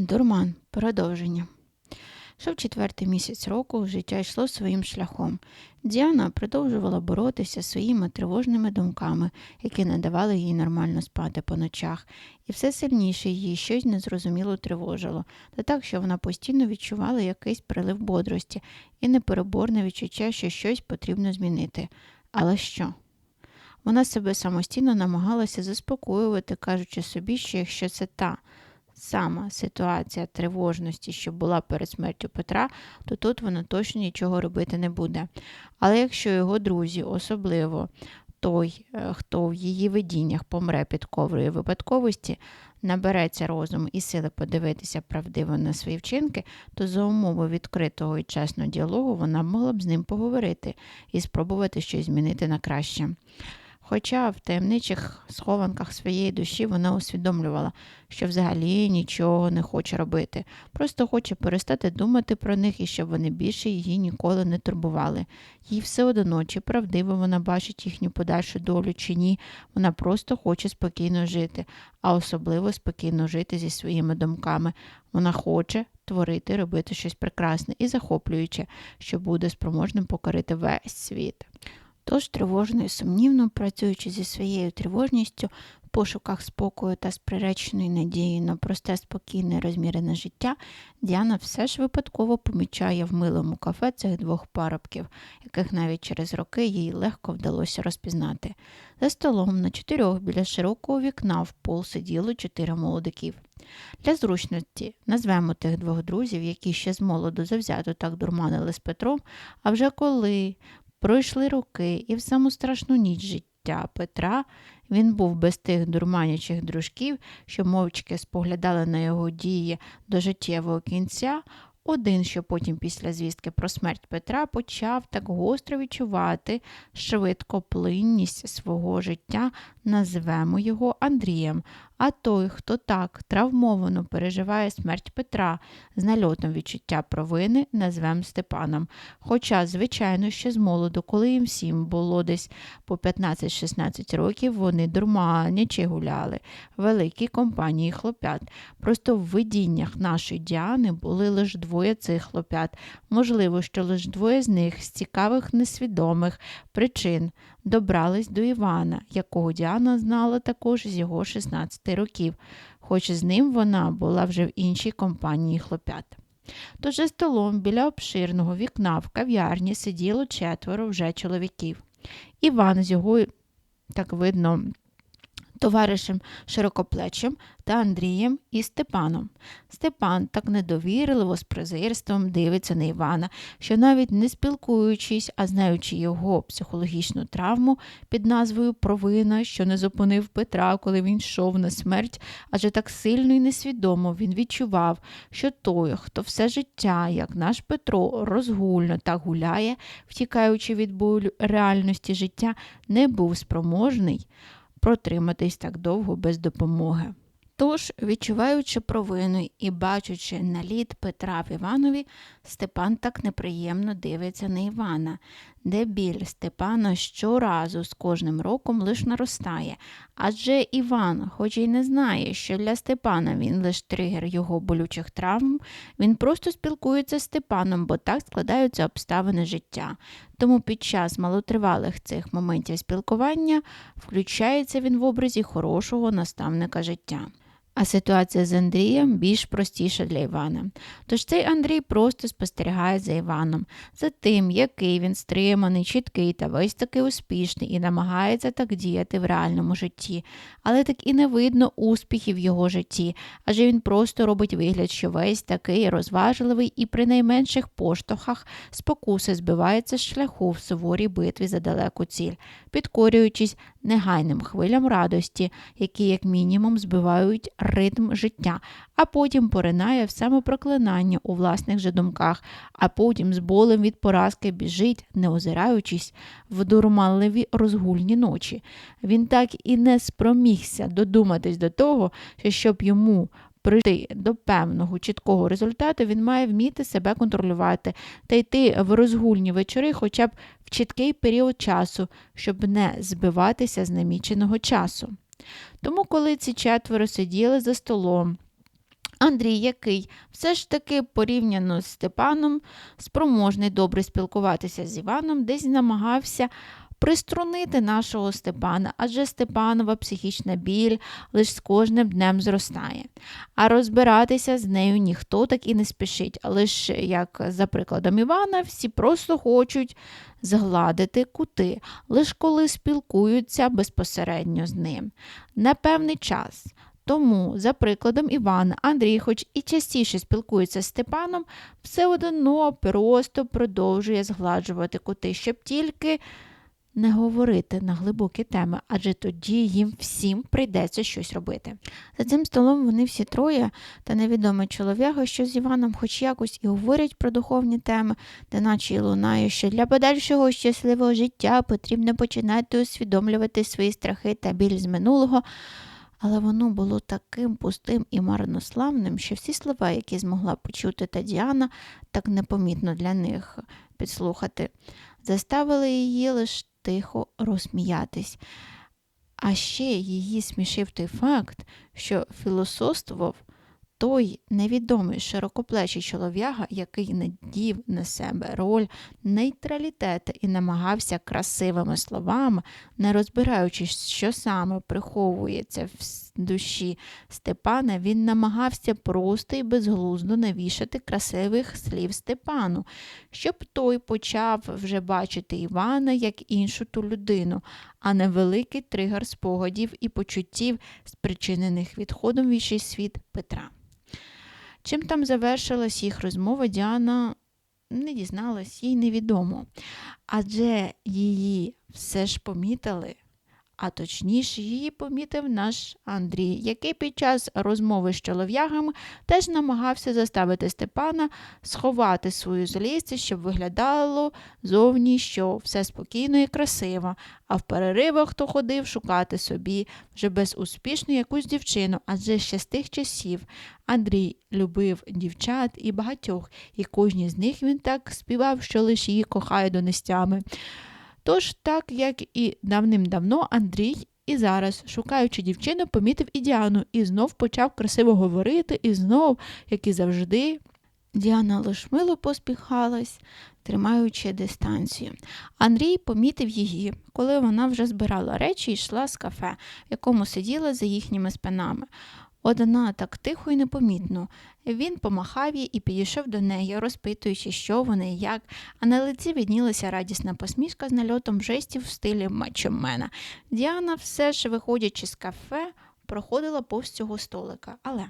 Дурман. Продовження. Шов четвертий місяць року, життя йшло своїм шляхом. Діана продовжувала боротися своїми тривожними думками, які не давали їй нормально спати по ночах, і все сильніше її щось незрозуміло тривожило, та так, що вона постійно відчувала якийсь прилив бодрості і непереборне відчуття, що щось потрібно змінити. Але що? Вона себе самостійно намагалася заспокоювати, кажучи собі, що якщо це та сама ситуація тривожності, що була перед смертю Петра, то тут вона точно нічого робити не буде. Але якщо його друзі, особливо той, е, хто в її видіннях помре під коврою випадковості, набереться розуму і сили подивитися правдиво на свої вчинки, то за умови відкритого і чесного діалогу вона могла б з ним поговорити і спробувати щось змінити на краще. Хоча в таємничих схованках своєї душі вона усвідомлювала, що взагалі нічого не хоче робити, просто хоче перестати думати про них і щоб вони більше її ніколи не турбували. Їй все одно, чи правдиво вона бачить їхню подальшу долю чи ні, вона просто хоче спокійно жити, а особливо спокійно жити зі своїми думками. Вона хоче творити, робити щось прекрасне і захоплююче, що буде спроможним покорити весь світ. Тож тривожно і сумнівно, працюючи зі своєю тривожністю в пошуках спокою та з надією на просте, спокійне, розмірене життя, Діана все ж випадково помічає в милому кафе цих двох парубків, яких навіть через роки їй легко вдалося розпізнати. За столом на чотирьох біля широкого вікна в пол сиділо чотири молодиків. Для зручності назвемо тих двох друзів, які ще з молоду завзято так дурманили з Петром, а вже коли Пройшли роки, і в саму страшну ніч життя Петра він був без тих дурманячих дружків, що мовчки споглядали на його дії до життєвого кінця. Один, що потім, після звістки про смерть Петра, почав так гостро відчувати швидкоплинність свого життя, назвемо його Андрієм, а той, хто так травмовано переживає смерть Петра з нальотом відчуття провини, назвем Степаном. Хоча, звичайно, ще з молоду, коли їм всім було десь по 15-16 років, вони дурманячи гуляли, великі компанії хлопят. Просто в видіннях нашої Діани були лише двоє цих хлопят. Можливо, що лише двоє з них з цікавих несвідомих причин добрались до Івана, якого Діана знала також з його 16 років, хоч з ним вона була вже в іншій компанії хлопят. Тож за столом біля обширного вікна в кав'ярні сиділо четверо вже чоловіків. Іван з його, так видно, товаришем широкоплечим та Андрієм і Степаном. Степан так недовірливо з презирством дивиться на Івана, що навіть не спілкуючись, а знаючи його психологічну травму під назвою Провина, що не зупинив Петра, коли він йшов на смерть, адже так сильно і несвідомо він відчував, що той, хто все життя, як наш Петро, розгульно так гуляє, втікаючи від болю реальності життя, не був спроможний протриматись так довго без допомоги. Тож, відчуваючи провину і бачучи наліт Петра в Іванові, Степан так неприємно дивиться на Івана, де біль Степана щоразу з кожним роком лиш наростає. Адже Іван, хоч і не знає, що для Степана він лише тригер його болючих травм, він просто спілкується з Степаном, бо так складаються обставини життя. Тому під час малотривалих цих моментів спілкування включається він в образі хорошого наставника життя. А ситуація з Андрієм більш простіша для Івана. Тож цей Андрій просто спостерігає за Іваном, за тим, який він стриманий, чіткий та весь таки успішний і намагається так діяти в реальному житті, але так і не видно успіхів в його житті, адже він просто робить вигляд, що весь такий розважливий і при найменших поштовхах спокуси збивається з шляху в суворій битві за далеку ціль, підкорюючись негайним хвилям радості, які, як мінімум, збивають ритм життя, а потім поринає в самопроклинання у власних же думках, а потім з болем від поразки біжить, не озираючись в дурманливі розгульні ночі. Він так і не спромігся додуматись до того, що щоб йому прийти до певного чіткого результату, він має вміти себе контролювати та йти в розгульні вечори хоча б в чіткий період часу, щоб не збиватися з наміченого часу. Тому, коли ці четверо сиділи за столом, Андрій, який все ж таки порівняно з Степаном, спроможний добре спілкуватися з Іваном, десь намагався приструнити нашого Степана, адже Степанова психічна біль лише з кожним днем зростає. А розбиратися з нею ніхто так і не спішить. Лише, як за прикладом Івана, всі просто хочуть згладити кути, лише коли спілкуються безпосередньо з ним. На певний час. Тому, за прикладом Івана, Андрій, хоч і частіше спілкується з Степаном, все одно просто продовжує згладжувати кути, щоб тільки не говорити на глибокі теми, адже тоді їм всім прийдеться щось робити. За цим столом вони всі троє та невідомий чоловіка, що з Іваном хоч якось і говорять про духовні теми, де наче й лунає, що для подальшого щасливого життя потрібно починати усвідомлювати свої страхи та біль з минулого. Але воно було таким пустим і марнославним, що всі слова, які змогла почути Тадіана, так непомітно для них підслухати, заставили її лише тихо розсміятись. А ще її смішив той факт, що філософствував той невідомий широкоплечий чолов'яга, який надів на себе роль нейтралітету і намагався красивими словами, не розбираючись, що саме приховується в душі Степана, він намагався просто і безглуздо навішати красивих слів Степану, щоб той почав вже бачити Івана як іншу ту людину, а не великий тригер спогадів і почуттів, спричинених відходом в інший світ Петра. Чим там завершилась їх розмова, Діана не дізналась, їй невідомо. Адже її все ж помітили, а точніше, її помітив наш Андрій, який під час розмови з чолов'ягами теж намагався заставити Степана сховати свою злість, щоб виглядало зовні, що все спокійно і красиво, а в переривах хто ходив шукати собі вже безуспішно якусь дівчину, адже ще з тих часів Андрій любив дівчат і багатьох, і кожній з них він так співав, що лише її кохає донестями. Тож, так як і давним-давно Андрій і зараз, шукаючи дівчину, помітив і Діану і знов почав красиво говорити, і знов, як і завжди, Діана лиш мило поспіхалась, тримаючи дистанцію. Андрій помітив її, коли вона вже збирала речі і йшла з кафе, в якому сиділа за їхніми спинами. Одна так тихо і непомітно. Він помахав їй і підійшов до неї, розпитуючи, що вони і як, а на лиці віднілася радісна посмішка з нальотом жестів в стилі мачомена. Діана, все ж, виходячи з кафе, проходила повз цього столика. Але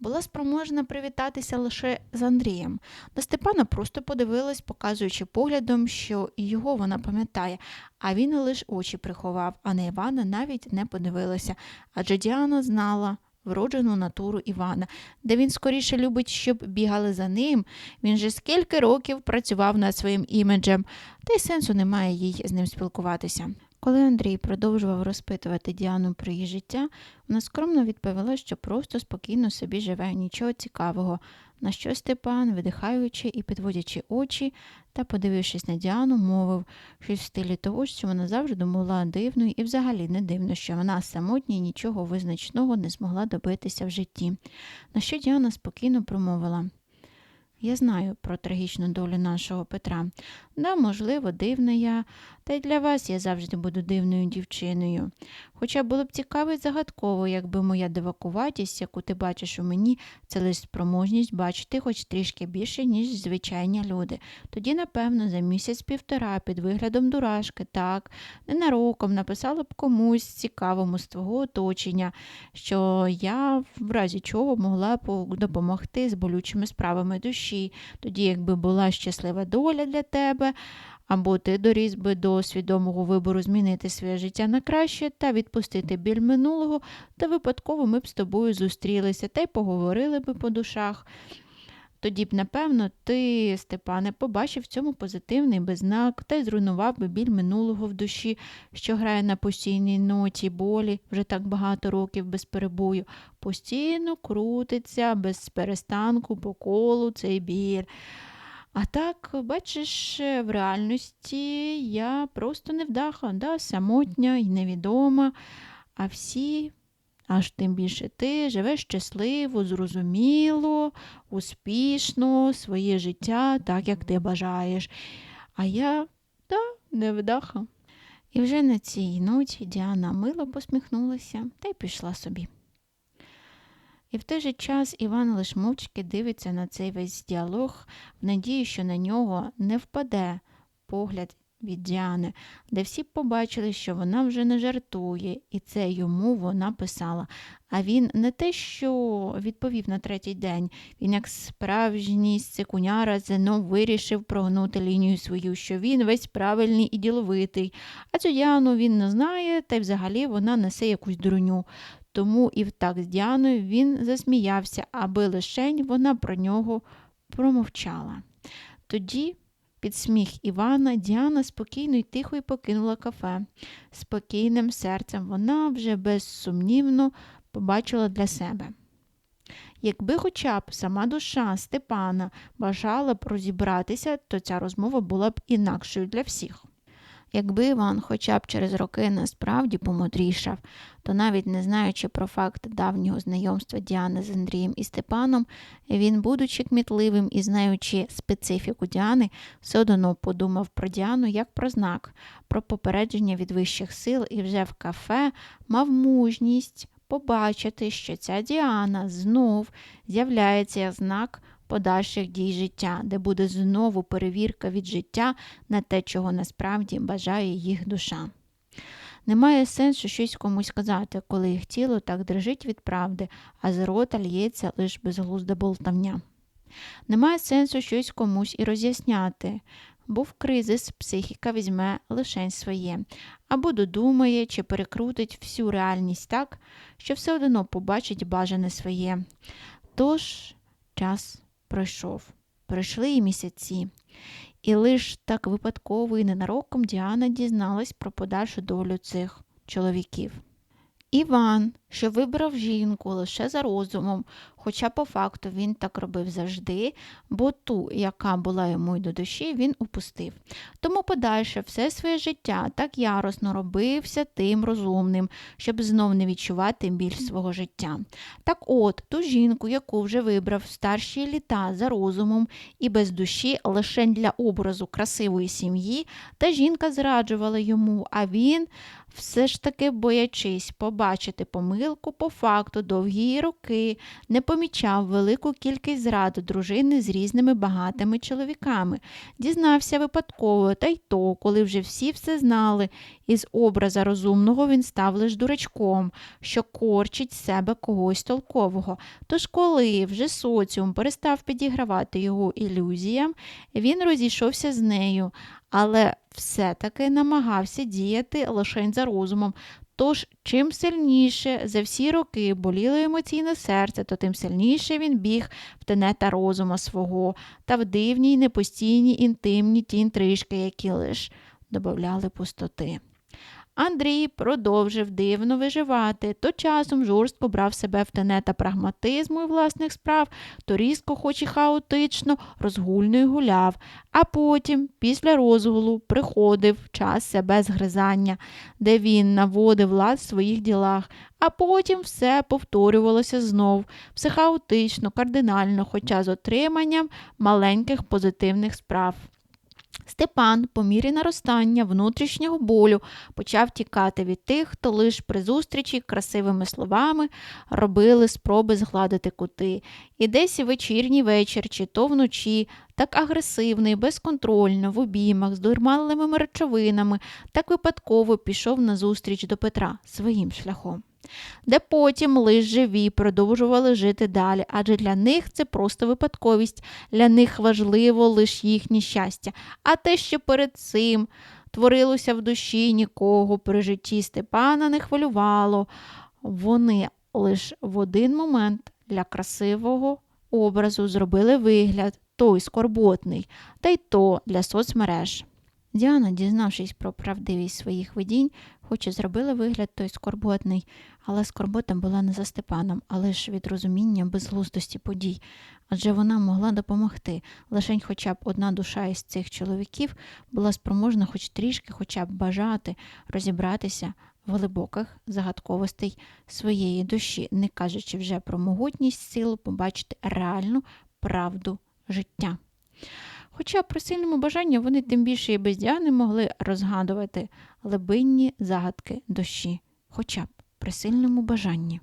була спроможна привітатися лише з Андрієм. До Степана просто подивилась, показуючи поглядом, що його вона пам'ятає, а він лише очі приховав, а на Івана навіть не подивилася, адже Діана знала. Вроджену натуру Івана, де він скоріше любить, щоб бігали за ним. Він же скільки років працював над своїм іміджем, та й сенсу немає їй з ним спілкуватися. Коли Андрій продовжував розпитувати Діану про її життя, вона скромно відповіла, що просто спокійно собі живе, нічого цікавого, на що Степан, видихаючи і підводячи очі та, подивившись на Діану, мовив щось в стилі того, що вона завжди була дивною і взагалі не дивно, що вона самотня і нічого визначного не змогла добитися в житті. На що Діана спокійно промовила. Я знаю про трагічну долю нашого Петра. Да, можливо, дивна я, та й для вас я завжди буду дивною дівчиною. Хоча було б цікаво і загадково, якби моя дивакуватість, яку ти бачиш у мені, це лише спроможність бачити хоч трішки більше, ніж звичайні люди. Тоді, напевно, за місяць-півтора під виглядом дурашки, так, ненароком написала б комусь цікавому з твого оточення, що я в разі чого могла б допомогти з болючими справами душі, тоді, якби була щаслива доля для тебе або ти доріс би до свідомого вибору змінити своє життя на краще та відпустити біль минулого, то випадково ми б з тобою зустрілися та й поговорили би по душах. Тоді б, напевно, ти, Степане, побачив в цьому позитивний беззнак та й зруйнував би біль минулого в душі, що грає на постійній ноті болі. Вже так багато років без перебою, постійно крутиться без перестанку по колу цей біль. А так, бачиш, в реальності я просто невдаха, да, самотня і невідома, а всі аж тим більше ти живеш щасливо, зрозуміло, успішно, своє життя так, як ти бажаєш. А я та невдаха. І вже на цій ноті Діана мило посміхнулася та й пішла собі. І в той же час Іван лиш мовчки дивиться на цей весь діалог в надії, що на нього не впаде погляд від Діани, де всі побачили, що вона вже не жартує, і це йому вона писала. А він не те, що відповів на третій день, він, як справжній сикуняра, знов вирішив прогнути лінію свою, що він весь правильний і діловитий. А цю Діану він не знає, та й взагалі вона несе якусь дурню. Тому і так з Діаною він засміявся, аби лишень вона про нього промовчала. Тоді, під сміх Івана, Діана спокійно й тихо й покинула кафе. Спокійним серцем вона вже безсумнівно побачила для себе. Якби хоча б сама душа Степана бажала б розібратися, то ця розмова була б інакшою для всіх. Якби Іван хоча б через роки насправді помудрішав, то навіть не знаючи про факт давнього знайомства Діани з Андрієм і Степаном, він, будучи кмітливим і знаючи специфіку Діани, все одно подумав про Діану як про знак, про попередження від вищих сил і вже в кафе мав мужність побачити, що ця Діана знов з'являється як знак подальших дій життя, де буде знову перевірка від життя на те, чого насправді бажає їх душа. Немає сенсу щось комусь казати, коли їх тіло так дрижить від правди, а з рота лється лише безглузда болтавня. Немає сенсу щось комусь і роз'ясняти, бо в кризис психіка візьме лишень своє, або додумає чи перекрутить всю реальність так, що все одно побачить бажане своє. Тож час пройшов, пройшли і місяці. І лиш так випадково і ненароком Діана дізналась про подальшу долю цих чоловіків. Іван, що вибрав жінку лише за розумом, хоча по факту він так робив завжди, бо ту, яка була йому й до душі, він упустив. Тому подальше все своє життя так яросно робився тим розумним, щоб знов не відчувати біль свого життя. Так от, ту жінку, яку вже вибрав старші літа за розумом і без душі лише для образу красивої сім'ї, та жінка зраджувала йому, а він все ж таки боячись побачити помилку по факту довгі роки, не помічав велику кількість зрад дружини з різними багатими чоловіками. Дізнався випадково, та й то, коли вже всі все знали, із образа розумного він став лиш дурачком, що корчить себе когось толкового. Тож, коли вже соціум перестав підігравати його ілюзіям, він розійшовся з нею, але все-таки намагався діяти лише за розумом. Тож, чим сильніше за всі роки боліло емоційне серце, то тим сильніше він біг в тенета розума свого та в дивній, непостійній, інтимні ті інтрижки, які лиш додавали пустоти. Андрій продовжив дивно виживати, то часом жорстко брав себе в тенета прагматизму і власних справ, то різко, хоч і хаотично, розгульно й гуляв, а потім, після розгулу, приходив час себе згризання, де він наводив лад в своїх ділах, а потім все повторювалося знов, все хаотично, кардинально, хоча з отриманням маленьких позитивних справ. Степан, по мірі наростання внутрішнього болю, почав тікати від тих, хто лиш при зустрічі красивими словами робили спроби згладити кути. І десь вечірній вечір, чи то вночі, так агресивний, безконтрольно, в обіймах, з дурманливими речовинами, так випадково пішов на зустріч до Петра своїм шляхом де потім лиш живі продовжували жити далі, адже для них це просто випадковість, для них важливо лише їхнє щастя. А те, що перед цим творилося в душі нікого при житті Степана не хвилювало, вони лише в один момент для красивого образу зробили вигляд той скорботний, та й то для соцмереж. Діана, дізнавшись про правдивість своїх видінь, хоч і зробила вигляд той скорботний, але скорбота була не за Степаном, а лише від розуміння безглуздості подій, адже вона могла допомогти. Лишень хоча б одна душа із цих чоловіків була спроможна хоч трішки хоча б бажати розібратися глибоких загадковостей своєї душі, не кажучи вже про могутність силу побачити реальну правду життя. Хоча при сильному бажанні вони тим більше і без Діани могли розгадувати глибинні загадки душі, хоча б при сильному бажанні.